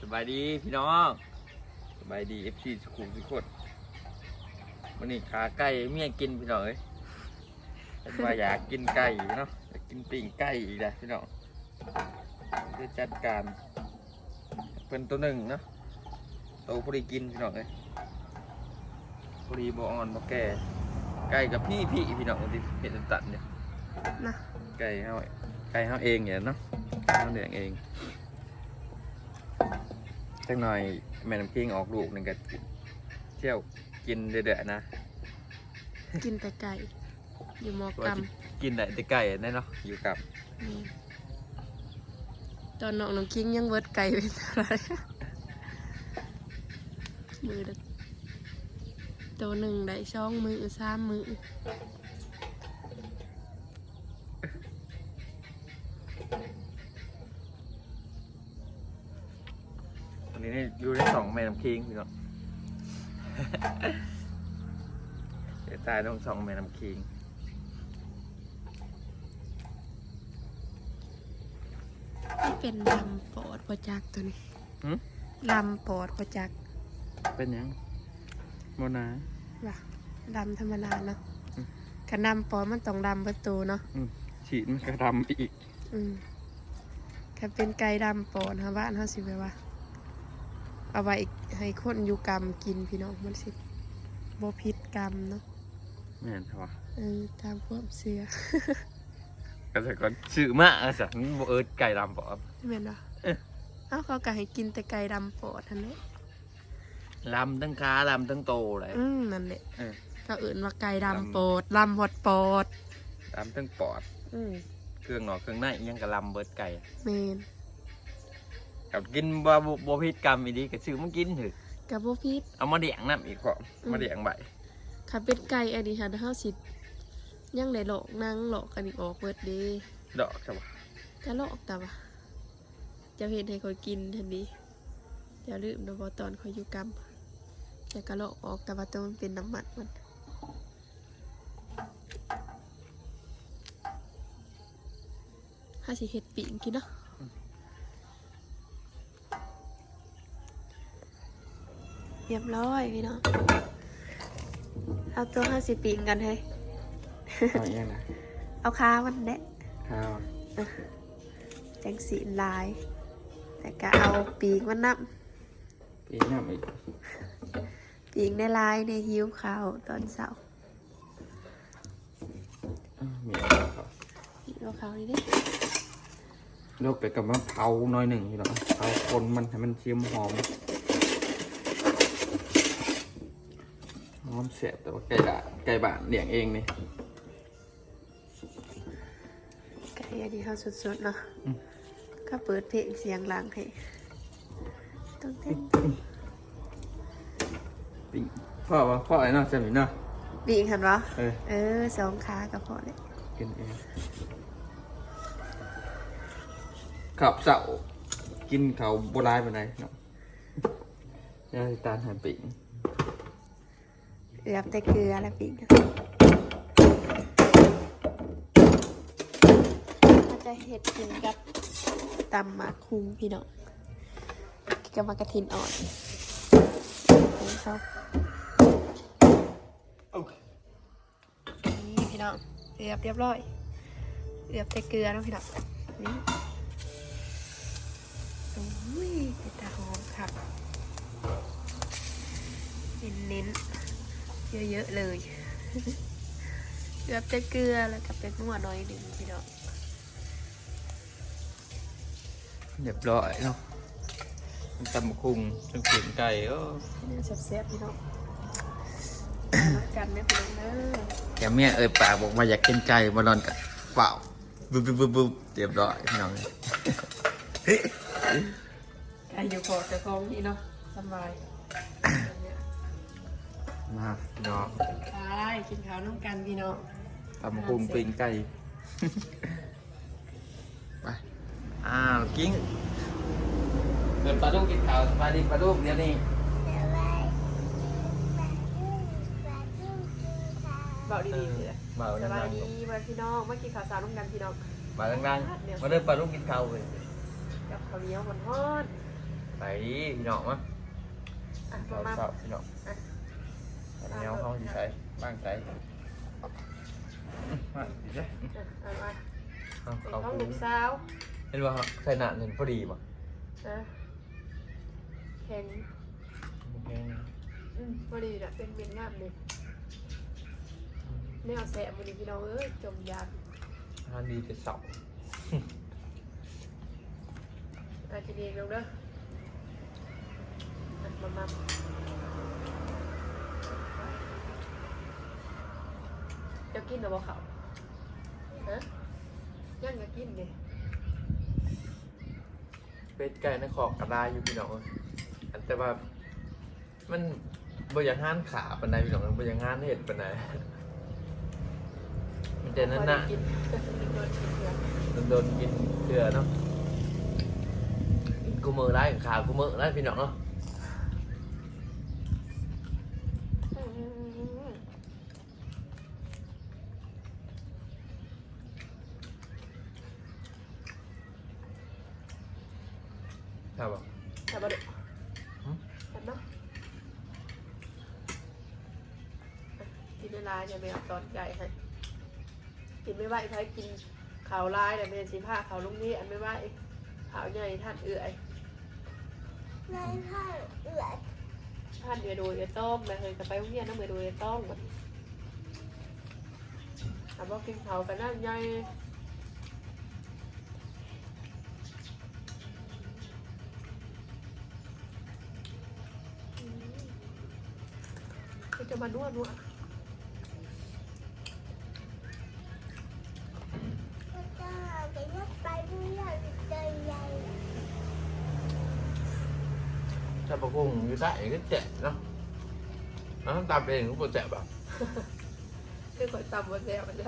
สบายดีพี่น้องสบายดีเอฟซีสุขุมสุขดวันนี้ขาไก่เมียกินพี่น้องเอ้ยเห็นว่าอยากกินไก่เนาะอยากกินปิ้งไก่อีกแล้วพี่น้องเพื่อจัดการ เป็นตัวหนึ่งเนาะโตพอดีกินพี่น้องเอ้ยพอดีบอ่อนบ่แก่ไก่กับพี่พี่พี่น้องที่เห็นตัดเนี่ยนะไก่เฮาไก่เฮาเองเนี่ยเนาะเฮาเลี้ยงเอง จักหน่อยแม่น้ำคิงออกลูกหนึงก็เที่ยวกินเดือดๆนะกินแต่ไก่อยู่หมอกว่ารสิกินได้แต่ไก่แน่เนาะอยู่กับำนี่ตอนน้องน้องคิงยังเวิร์ดไก่เป็นอะไรมือเด็กตัวหนึ่งได้ช่องมือสามมือ ต อนนี้นี่อยู่ในสองแม่น้ำคิงพี่น้องเดี๋ยวตายต้องสองแม่น้ำคิงที่เป็นลำปอดประจักตัวนี้หึลำปอดประจักเป็นหยังโมนา ว่ะดำธรรมดาเนาะอืมกระดำปอดมันต้องดำประตูเนาะอืมฉีดมันกระดำอีก อืมถ้าเป็นไก่ดำปอดฮะบ้านเขาสิไปว่า เอาไว้ให้คนอยู่กรรมกินพี่น้องมันสิบ่พิษกรรมเนาะแม่นเหรอวะเออตามความเชื่อก็แต่ก็ชื่อมากอะสักโบเอิร์ดไก่ดำปอบแม่นบ่เอ๊ะเอ้าเขาก็ให้กินแต่ไก่ดำปอดท่านแหละลำทั้งขาลำทั้งโตเลยอืมนั่นแหละเออก็เอื่นว่าไก่ดำดำปอดลำหดปอดลำทั้งปอด อืมเครื่องหนอกเครื่องในอิหยังกับลำเบิดไก่แมน กับกินบะบะพิษกรรมอีดีก็ซื้อมากินเถอะกับบ่พิษเอามาเดียงน้ำอีกพออืมมาเดียงใบถ้าเป็นไก่อันนี้ค่ะเฮาสิยังได้หลอกนางหลอกกันอีกออกเบิดเด้ดอกใช่ปะจะหลอกแต่ว่าจะเห็นให้เขากินทันทีอย่าลืมนะว่าตอนเขาอยู่กรรมจะกระหลอกออกแต่ว่าตัวมันเป็นน้ำมันมันถ้าสิเห็ดปิ่งกินเนาะ เรียบร้อยพี่น้องเอาตัวห้าสิปิ่งกันเฮ้ยเอาอย่างนะเอาค้ามันแดะข้าวจังสีลาย แต่ก็เอาปีกมันนับปีน้ำอีกปีกในลายในหิ้วขาวตอนเสาร์อ้าวมีอะไรครับหิ้วขาวนี่เด้โลกไปกับมะเผาหน้อยหนึ่งพี่น้องเผาคนมันให้มันเชียมหอม หอมเสียบแต่ว่าไก่ด่าไก่บ้านเลี้ยงเองนี่ไก่อันนี้เขาสดๆเนาะอืมก็เปิดเพลงเสียงหลังให้ต้องเต้นปิ้งพ่อวะพ่อไอ้เนาะจำอยู่เนาะปีกหันวะเออเออสองขากับพอเลยกินเองขับเสากินเขาโบราณไปไหนเนาะยาสีตาลหันปิ่ง เอือบแต่เกลือแล้วปีกเขาจะเห็ดกินกับตำหมากคุงพี่น้องกับมากระถินอ่อนของเขานี่พี่น้องเอือบเรียบร้อยเอือบแต่เกลือเนาะพี่น้องนี่โอ้ยเป็นตาหอมครับเน้นเน้นๆ เยอะๆเลยเอือบแต่เกลือแล้วกับเป็นนัวน้อยหนึ่งพี่น้องเรียบร้อยเนาะตำบักคุงจนเขียนไก่เออนี่แซ่บๆพี่น้องรักกันนะพี่น้องเด้อแกเมียเอ่ยปากบอกมาอยากกินไก่มานอนกับเปล่าบึ๊บบึ๊บบึ๊บบึ๊บเรียบร้อยพี่น้องอายุพอจะคล้องนี่เนาะสบาย มาพี่น้องใช่กินข้าวน้ำกันพี่น้องตำบักคุงปิ้งไก่ ไป อ้าวกิ้งเดินปลาลูกกินข้าวสบายดีปลาลูกเดี๋ยวนี้เบาดีๆเลยมาสดับายงดีมาพี่น้องมากินข้าวสารน้ำกันพี่น้องๆมาดังๆมาเดินปลาลูกกินข้าวเลยกับข้าวเหนียวหอนไปพี่น้องวะอะเรามาเสาพี่น้องอะ แนวเขาอยู่ใช้บ้างใจมาดีจ้ะอะเอามาเอาเป็นเขาของคูลูกสาวเห็นว่าใส่หนาเงินพอดีป่ะนะแข็งโอเคนะอืมพอดีน่ะเป็นเวียนงามเลยแนวแสบมันดีพี่น้องเอ้ยจมยากทานดีแต่เสาอาจจะดีลงเด้ออะมามา จะกินหรือเปล่าเขาฮะยังจะกินเลยเป็ดไก่ในขอบกระดาอยู่พี่น้องเอ้ยอันแต่ว่า มันบริยางห้านขาปันไดพี่น้องมันบริยางห้านเห็ดปันไดมันจะนั่นน่ะพอได้กินโดนกินเถอะโดนโดนกินเกลือเนาะกินกูมือได้ขากูมือได้พี่น้องเนาะ อืม ครับผม แต่บได หืม แต่เนาะอะ กินในร้านอย่าไปเอาตอนใหญ่ให้กินไม่ไหวใครกินขาวลายแต่เป็นสีผ้าขาวลุงนี่อันไม่ไหวขาวใหญ่ท่านเอื่อยในท่านเอือดท่านเอือยดูเอือต้มนะเคยจะไปโรงเรียนน้ำเอือยดูเอือต้มมันถามว่ากินขาวกันนั่นใหญ่จะมานวดนวด ก็จะจะยกไปเรื่อยๆเดินใหญ่ ถ้าประกุง อยู่ใต้ก็เจ็บเนาะแล้วตามเองก็เจ็บแบบคือคนตำบนแซ่บมันจะ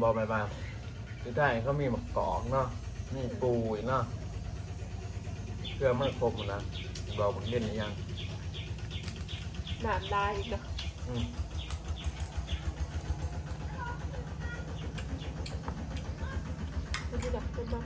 บอกไปมาอยู่ใต้เขามีหมกกอกเนาะมีปูอีกเนาะเพื่อมันครบหมดนะบอกผมเล่นหรือยังหนามลายอีกเนาะ อืม มันจะดักขึ้นมา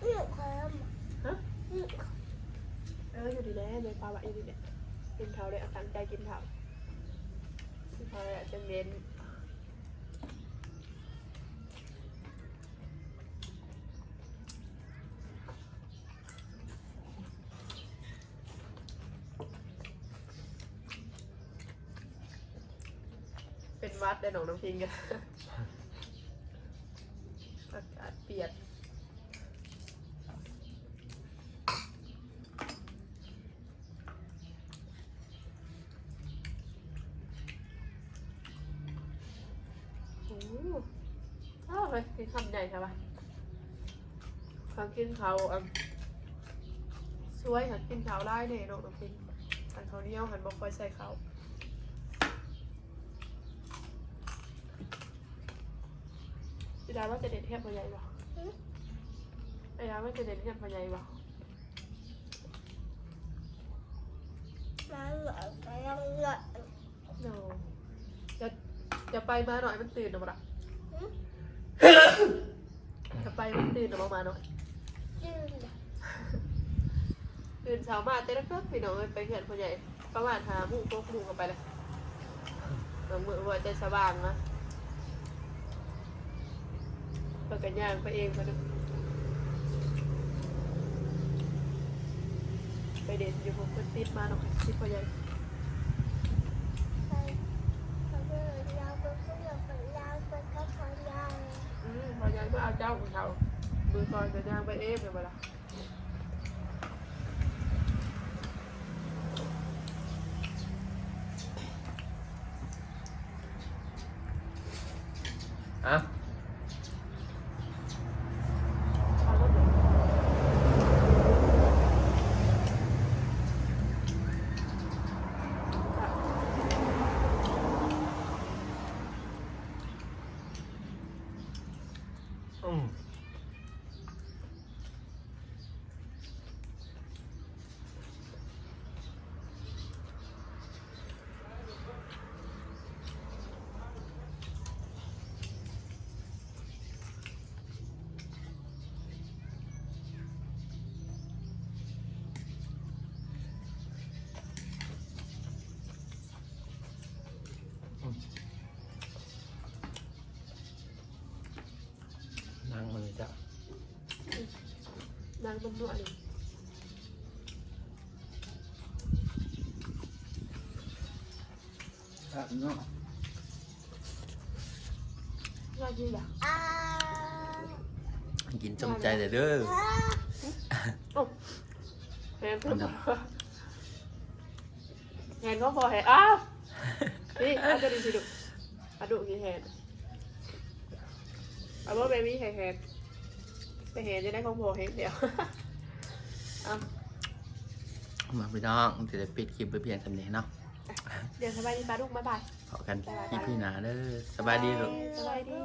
เอือดความ ฮะ เอือด เออ อยู่ดีแล้วเลยปลาบะอยู่เนี่ยกินเท้าเลยตั้งใจกินเท้ากินเท้าเลยจะเน้นเป็นวัดได้หนองน้ำพิงกันอากาศเปลี่ยน อ้โหชอบเลยกินคำใหญ่ใช่ปะความกินเขาอะสวยหันกินเขาได้เนี่ยน้องน้ำพิงหันเขาวเหนี้ยวหันบอกคอยใส่เขาพี่ดาว่าจะเด็ดเทียบพอใหญ่ปะไอ้ดาว่าจะเด็ดเทียบพอใหญ่ปะน้ำหลอดไปยังหลอดโนจะจะไปมาหน่อยมันตื่นหรือเปล่าจะไปมันตื่นหรือเปล่ามาหน่อยยืนตื่นเช้ามาเต้นเพิ่มพี่น้องเอ้ยไปเขื่อนพ่อใหญ่ประมาณหาหมู่พวกหมู่กันไปเลยบางมือว่าใจสว่างนะเปิดกันย่างไปเองไปดูไปเด็ดอยู่พวกคนติดมาเนาะติดพ่อใหญ่ ไปไปเดินยาวไปขึ้นยาวไปยาวไปก็พอยาว อืมพ่อใหญ่ เจ้าของเขามือก่อนกันย่างไปเองเลยเวลา อะ เอารถเดี๋ยว อืม นั่งมันเลยจ้ะ นางมันนวดนี่ครับเนาะนวดดีอะอ่ากินจมใจแต่เด้อโอ้แหนก็พอแหนก็พอแหนอ้าวนี่อาจะดีสิดุเอาดุกี่แหนเอาว่าเบบี้แหน แหนไปแหนจะได้ของพอแหนเดียวเอามาพี่น้องจะได้ปิดคลิปไปเพียงเท่านี้เนาะเดี๋ยวสบายดีป้าลูกบ๊ายบายขอกันพี่พี่หนาเด้อสบายดีลูก สบายดี